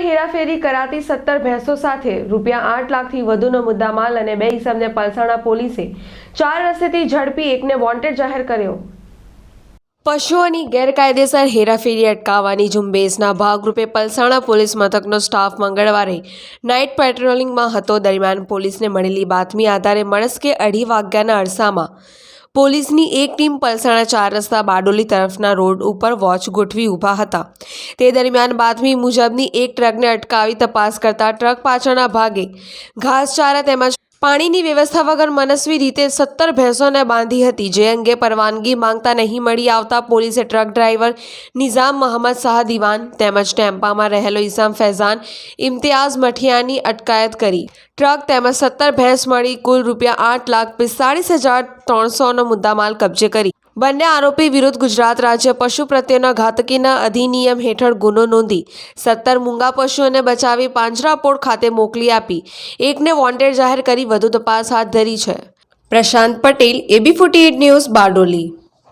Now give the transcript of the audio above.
હેરાફેરી કરાતી સત્તર ભેંસો સાથે રૂપિયા આઠ લાખથી વધુનો મુદ્દામાલ અને બે ઇસમને પલસાણા પોલીસે ચાર રસ્તેથી ઝડપી એકને વોન્ટેડ જાહેર કર્યો. પશુઓની ગેરકાયદેસર હેરાફેરી અટકાવવાની ઝુંબેશના ભાગરૂપે પલસાણા પોલીસ મથકનો સ્ટાફ મંગળવારે નાઇટ પેટ્રોલિંગમાં હતો. દરમિયાન પોલીસને મળેલી બાતમી આધારે મળસ્કે અઢી વાગ્યાના અરસામાં પોલીસની એક ટીમ પલસાણા ચાર રસ્તા બારડોલી તરફના રોડ ઉપર વોચ ગોઠવી ઊભા હતા. તે દરમિયાન બાતમી મુજબની એક ટ્રકને અટકાવી તપાસ કરતા ટ્રક પાછળના ભાગે ઘાસચારા તેમજ પાણીની વ્યવસ્થા વગર મનસ્વી રીતે સત્તર ભેંસોને બાંધી હતી. જે અંગે પરવાનગી માંગતા નહીં મળી આવતા પોલીસે ટ્રક ડ્રાઈવર નિઝામ મોહમ્મદ શાહ દિવાન તેમજ ટેમ્પામાં રહેલો ઇસામ ફૈઝાન ઇમ્તિયાઝ મઠિયાની અટકાયત કરી. ટ્રક તેમજ સત્તર ભેંસ મળી કુલ રૂપિયા આઠ લાખ પિસ્તાળીસ હજાર ત્રણસોનો મુદ્દામાલ કબજે કરી. બંને આરોપી વિરુદ્ધ ગુજરાત રાજ્ય પશુ પ્રત્યેના ઘાતકીના અધિનિયમ હેઠળ ગુનો નોંધી સત્તર મૂંગા પશુઓને બચાવી પાંજરાપોળ ખાતે મોકલી આપી. એકને વોન્ટેડ જાહેર કરી વધુ તપાસ હાથ ધરી છે. Prashant Patel, AB forty news, Bardoli.